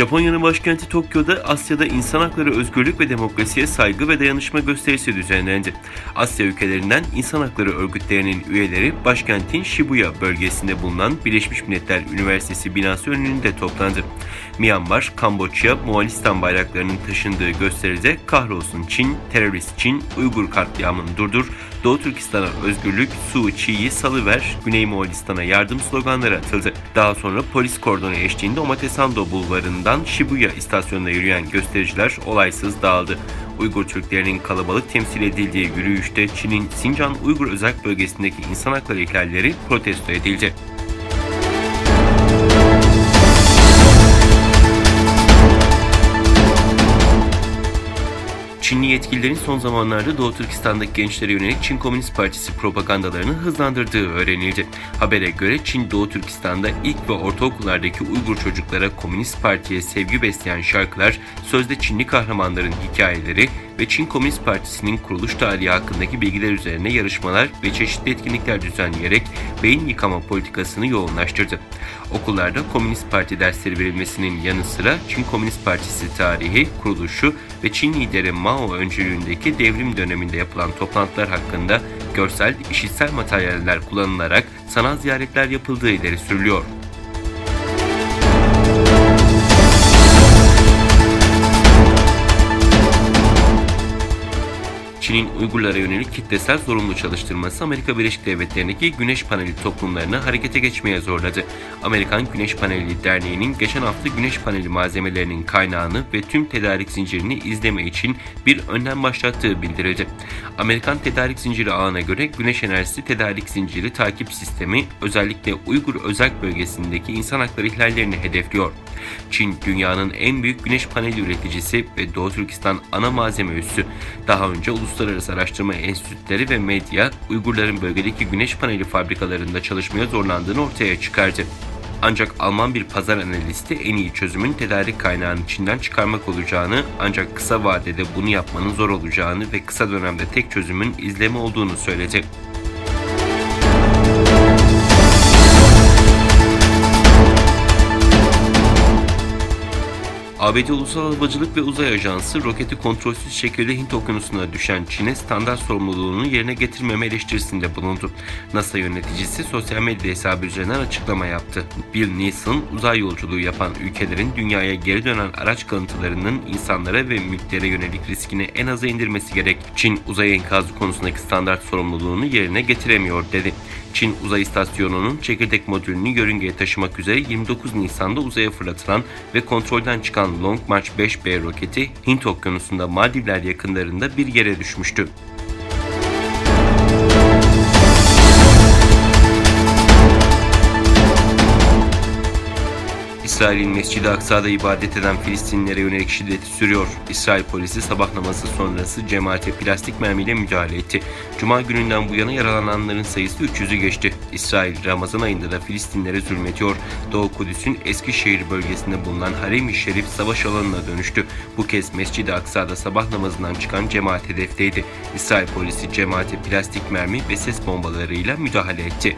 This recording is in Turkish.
Japonya'nın başkenti Tokyo'da Asya'da insan hakları, özgürlük ve demokrasiye saygı ve dayanışma gösterisi düzenlendi. Asya ülkelerinden insan hakları örgütlerinin üyeleri başkentin Shibuya bölgesinde bulunan Birleşmiş Milletler Üniversitesi binası önünde toplandı. Myanmar, Kamboçya, Moğolistan bayraklarının taşındığı gösteride kahrolsun Çin, terörist Çin, Uygur katliamını durdur, Doğu Türkistan'a özgürlük, Su Çiğ'yi salıver, Güney Moğolistan'a yardım sloganları atıldı. Daha sonra polis kordonu eşliğinde Omatesando bulvarından Shibuya istasyonuna yürüyen göstericiler olaysız dağıldı. Uygur Türklerinin kalabalık temsil edildiği yürüyüşte Çin'in Sincan Uygur özel bölgesindeki insan hakları ihlalleri protesto edildi. Çinli yetkililerin son zamanlarda Doğu Türkistan'daki gençlere yönelik Çin Komünist Partisi propagandalarını hızlandırdığı öğrenildi. Habere göre Çin Doğu Türkistan'da ilk ve ortaokullardaki Uygur çocuklara Komünist Parti'ye sevgi besleyen şarkılar, sözde Çinli kahramanların hikayeleri ve Çin Komünist Partisi'nin kuruluş tarihi hakkındaki bilgiler üzerine yarışmalar ve çeşitli etkinlikler düzenleyerek beyin yıkama politikasını yoğunlaştırdı. Okullarda Komünist Parti dersleri verilmesinin yanı sıra Çin Komünist Partisi tarihi, kuruluşu ve Çin lideri Mao öncülüğündeki devrim döneminde yapılan toplantılar hakkında görsel, işitsel materyaller kullanılarak sanal ziyaretler yapıldığı ileri sürülüyor. Çin'in Uygurlara yönelik kitlesel zorunlu çalıştırması Amerika Birleşik Devletleri'ndeki güneş paneli toplumlarını harekete geçmeye zorladı. Amerikan Güneş Paneli Derneği'nin geçen hafta güneş paneli malzemelerinin kaynağını ve tüm tedarik zincirini izleme için bir önlem başlattığı bildirildi. Amerikan tedarik zinciri ağına göre güneş enerjisi tedarik zinciri takip sistemi özellikle Uygur özel bölgesindeki insan hakları ihlallerini hedefliyor. Çin dünyanın en büyük güneş paneli üreticisi ve Doğu Türkistan ana malzeme üssü. Daha önce uluslararası araştırma enstitüleri ve medya Uygurların bölgedeki güneş paneli fabrikalarında çalışmaya zorlandığını ortaya çıkardı. Ancak Alman bir pazar analisti en iyi çözümün tedarik kaynağını Çin'den çıkarmak olacağını ancak kısa vadede bunu yapmanın zor olacağını ve kısa dönemde tek çözümün izleme olduğunu söyledi. ABD Ulusal Havacılık ve Uzay Ajansı roketi kontrolsüz şekilde Hint Okyanusu'na düşen Çin'e standart sorumluluğunu yerine getirmeme eleştirisinde bulundu. NASA yöneticisi sosyal medya hesabı üzerinden açıklama yaptı. Bill Neeson, uzay yolculuğu yapan ülkelerin dünyaya geri dönen araç kalıntılarının insanlara ve mülklere yönelik riskini en aza indirmesi gerek. Çin uzay enkazı konusundaki standart sorumluluğunu yerine getiremiyor dedi. Çin Uzay İstasyonu'nun çekirdek modülünü yörüngeye taşımak üzere 29 Nisan'da uzaya fırlatılan ve kontrolden çıkan Long March 5B roketi Hint Okyanusu'nda Maldivler yakınlarında bir yere düşmüştü. İsrail'in Mescid-i Aksa'da ibadet eden Filistinlilere yönelik şiddeti sürüyor. İsrail polisi sabah namazı sonrası cemaate plastik mermiyle müdahale etti. Cuma gününden bu yana yaralananların sayısı 300'ü geçti. İsrail Ramazan ayında da Filistinlere zulmediyor. Doğu Kudüs'ün Eskişehir bölgesinde bulunan Harem-i Şerif savaş alanına dönüştü. Bu kez Mescid-i Aksa'da sabah namazından çıkan cemaat hedefteydi. İsrail polisi cemaate plastik mermi ve ses bombalarıyla müdahale etti.